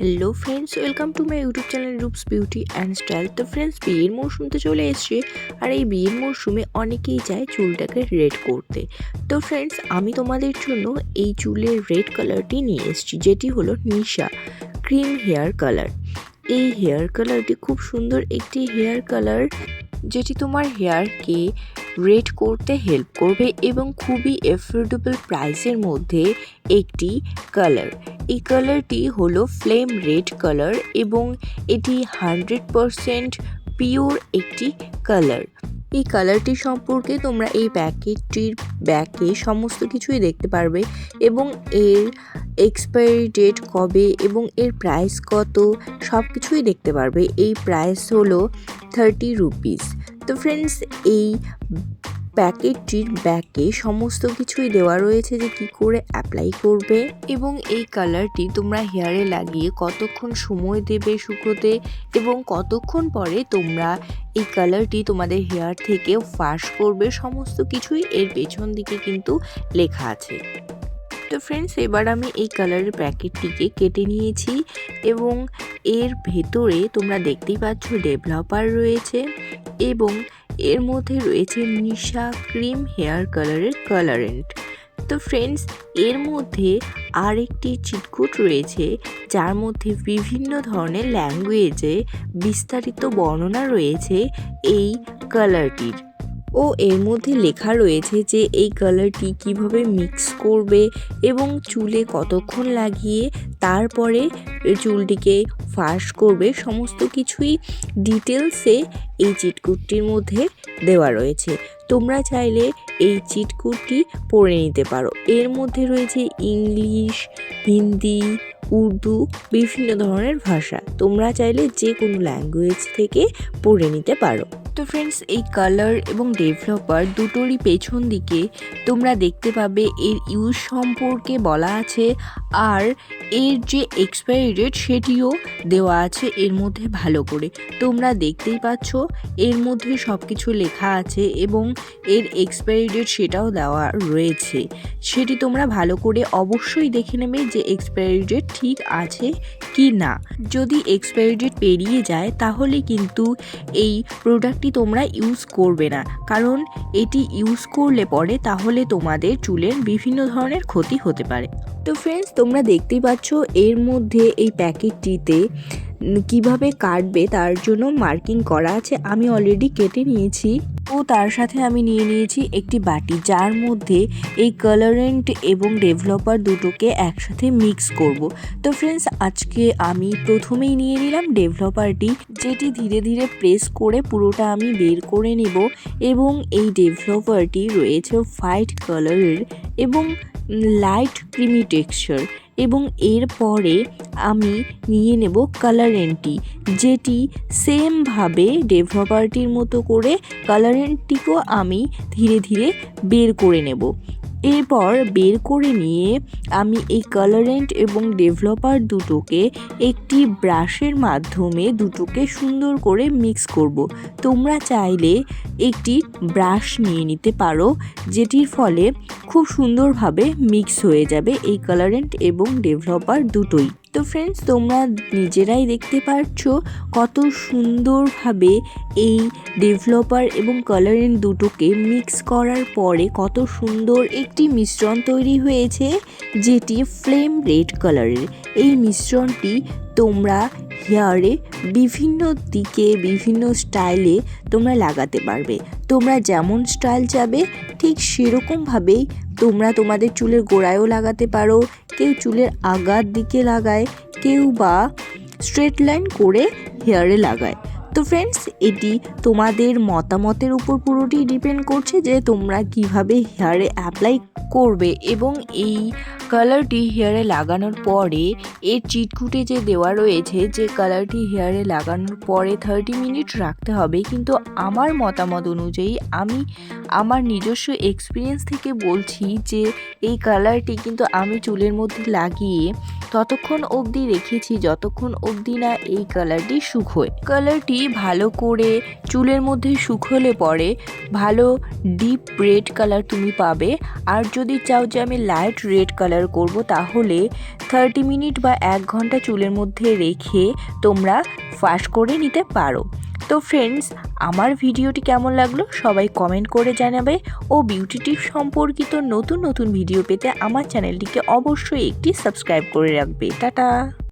Hello friends welcome to my YouTube channel Rupas beauty and style তো friends বিয়ের মরশুম তো চলে এসছে আর এই বিয়ের মরশুমে অনেকেই চায় চুলটাকে রেড করতে। তো ফ্রেন্ডস আমি তোমাদের জন্য এই চুলের রেড কালারটি নিয়ে এসেছি, যেটি হলো নিশা ক্রিম হেয়ার কালার এই হেয়ার কালারটি খুব সুন্দর একটি হেয়ার কালার যেটি তোমার হেয়ারকে রেড করতে হেল্প করবে এবং খুবই এফোর্ডেবল প্রাইসের মধ্যে একটি কালার। এই কালারটি হলো ফ্লেম রেড কালার এবং এটি হান্ড্রেড পারসেন্ট পিওর একটি কালার। এই কালারটি সম্পর্কে তোমরা এই প্যাকেটটির ব্যাকে সমস্ত কিছুই দেখতে পারবে এবং এর এক্সপায়ারি ডেট কবে এবং এর প্রাইস কত সব কিছুই দেখতে পারবে। এই প্রাইস হলো থার্টি রুপিস তো ফ্রেন্ডস এই প্যাকেটটির ব্যাকে সমস্ত কিছুই দেওয়া রয়েছে যে কি করে অ্যাপ্লাই করবে এবং এই কালারটি তোমরা হেয়ারে লাগিয়ে কতক্ষণ সময় দেবে শুকোতে এবং কতক্ষণ পরে তোমরা এই কালারটি তোমাদের হেয়ার থেকে ফাঁস করবে সমস্ত কিছুই এর পেছন দিকে কিন্তু লেখা আছে। তো ফ্রেন্ডস এবার আমি এই কালারের প্যাকেটটিকে কেটে নিয়েছি এবং এর ভেতরে তোমরা দেখতেই পাচ্ছ ডেভেলপার রয়েছে এবং এর মধ্যে রয়েছে নিশা ক্রিম হেয়ার কালারের কালারেন্ট। তো ফ্রেন্ডস, এর মধ্যে আরেকটি চিটকুট রয়েছে, যার মধ্যে বিভিন্ন ধরনের ল্যাঙ্গুয়েজে বিস্তারিত বর্ণনা রয়েছে এই কালারটির। ও এর মধ্যে লেখা রয়েছে যে এই কালারটি কীভাবে মিক্স করবে এবং চুলে কতক্ষণ লাগিয়ে তারপরে চুলটিকে ফাঁস করবে, সমস্ত কিছুই ডিটেলসে এই চিটকুটটির মধ্যে দেওয়া রয়েছে। তোমরা চাইলে এই চিটকুটটি পড়ে নিতে পারো। এর মধ্যে রয়েছে ইংলিশ, হিন্দি, উর্দু, বিভিন্ন ধরনের ভাষা। তোমরা চাইলে যে কোনো ল্যাঙ্গুয়েজ থেকে পড়ে নিতে পারো। তো ফ্রেন্ডস এই কালার এবং ডেভেলপার দুটোরই পেছন দিকে তোমরা দেখতে পাবে এর ইউজ সম্পর্কে বলা আছে আর এর যে এক্সপায়ারি ডেট সেটিও দেওয়া আছে এর মধ্যে ভালো করে। তোমরা দেখতেই পাচ্ছ এর মধ্যে সব কিছু লেখা আছে এবং এর এক্সপায়ারি ডেট সেটাও দেওয়া রয়েছে। সেটি তোমরা ভালো করে অবশ্যই দেখে নেবে যে এক্সপায়ারি ডেট ঠিক আছে কি না যদি এক্সপায়ারি ডেট পেরিয়ে যায় তাহলে কিন্তু এই প্রোডাক্টটি তোমরা ইউজ করবে না। কারণ এটি ইউজ করলে পরে তাহলে তোমাদের চুলের বিভিন্ন ধরনের ক্ষতি হতে পারে। তো ফ্রেন্ডস তোমরা দেখতেই পাচ্ছ, এর মধ্যে এই প্যাকেটটিতে কীভাবে কাটবে তার জন্য মার্কিং করা আছে, আমি অলরেডি কেটে নিয়েছি। ও তার সাথে আমি নিয়ে নিয়েছি একটি বাটি, যার মধ্যে এই কালারেন্ট এবং ডেভেলপার দুটোকে একসাথে মিক্স করব। তো ফ্রেন্ডস আজকে আমি প্রথমেই নিয়ে নিলাম ডেভেলপারটি যেটি ধীরে ধীরে প্রেস করে পুরোটা আমি বের করে নেব এবং এই ডেভেলপারটি রয়েছে হোয়াইট কালারের এবং লাইট ক্রিমি টেক্সচার এবং এরপরে আমি নিয়ে নেব কালারেন্টটি যেটি সেমভাবে ডেভেলপারটির মতো করে কালারেন্টটিকেও আমি ধীরে ধীরে বের করে নেব। এরপর বের করে নিয়ে আমি এই কালারেন্ট এবং ডেভেলপার দুটোকে একটি ব্রাশের মাধ্যমে দুটোকে সুন্দর করে মিক্স করব। তোমরা চাইলে একটি ব্রাশ নিয়ে নিতে পারো, যেটির ফলে খুব সুন্দরভাবে মিক্স হয়ে যাবে এই কালারেন্ট এবং ডেভেলপার দুটোই তো ফ্রেন্ডস তোমরা নিজেরাই দেখতে পাচ্ছ কত সুন্দরভাবে এই ডেভেলপার এবং কালারিং দুটোকে মিক্স করার পরে কত সুন্দর একটি মিশ্রণ তৈরি হয়েছে, যেটি ফ্লেম রেড কালারের এই মিশ্রণটি তোমরা হেয়ারে বিভিন্ন দিকে, বিভিন্ন স্টাইলে তোমরা লাগাতে পারবে। তোমরা যেমন স্টাইল চাবে, ঠিক সেরকমভাবেই তোমরা তোমাদের চুলের গোড়ায়ও লাগাতে পারো, কেউ চুলের আগার দিকে লাগায়, কেউ বা স্ট্রেট লাইন করে হেয়ারে লাগায়। তো ফ্রেন্ডস এটি তোমাদের মতামতের উপর পুরোটি ডিপেন্ড করছে যে তোমরা কীভাবে হেয়ারে অ্যাপ্লাই করবে এবং এই কালারটি হেয়ারে লাগানোর পরে, এর চিটকুটে যে দেওয়া রয়েছে, যে কালারটি হেয়ারে লাগানোর পরে থার্টি মিনিট রাখতে হবে। কিন্তু আমার মতামত অনুযায়ী, আমি আমার নিজস্ব এক্সপিরিয়েন্স থেকে বলছি যে, এই কালারটি কিন্তু আমি চুলের মধ্যে লাগিয়ে ততক্ষণ অবধি রেখেছি, যতক্ষণ অবধি না এই কালারটি শুকোয় কালারটি ভালো করে চুলের মধ্যে শুকোলে পরে ভালো ডিপ রেড কালার তুমি পাবে। আর যদি চাও যে আমি লাইট রেড কালার করব, তাহলে থার্টি মিনিট বা এক ঘণ্টা চুলের মধ্যে রেখে তোমরা ফাঁস করে নিতে পারো। তো ফ্রেন্ডস আমার ভিডিওটি কেমন লাগল সবাই কমেন্ট করে জানাবে ও বিউটি টিপ সম্পর্কিত নতুন নতুন ভিডিও পেতে আমার চ্যানেলটিকে অবশ্যই একটি সাবস্ক্রাইব করে রাখবে। টাটা!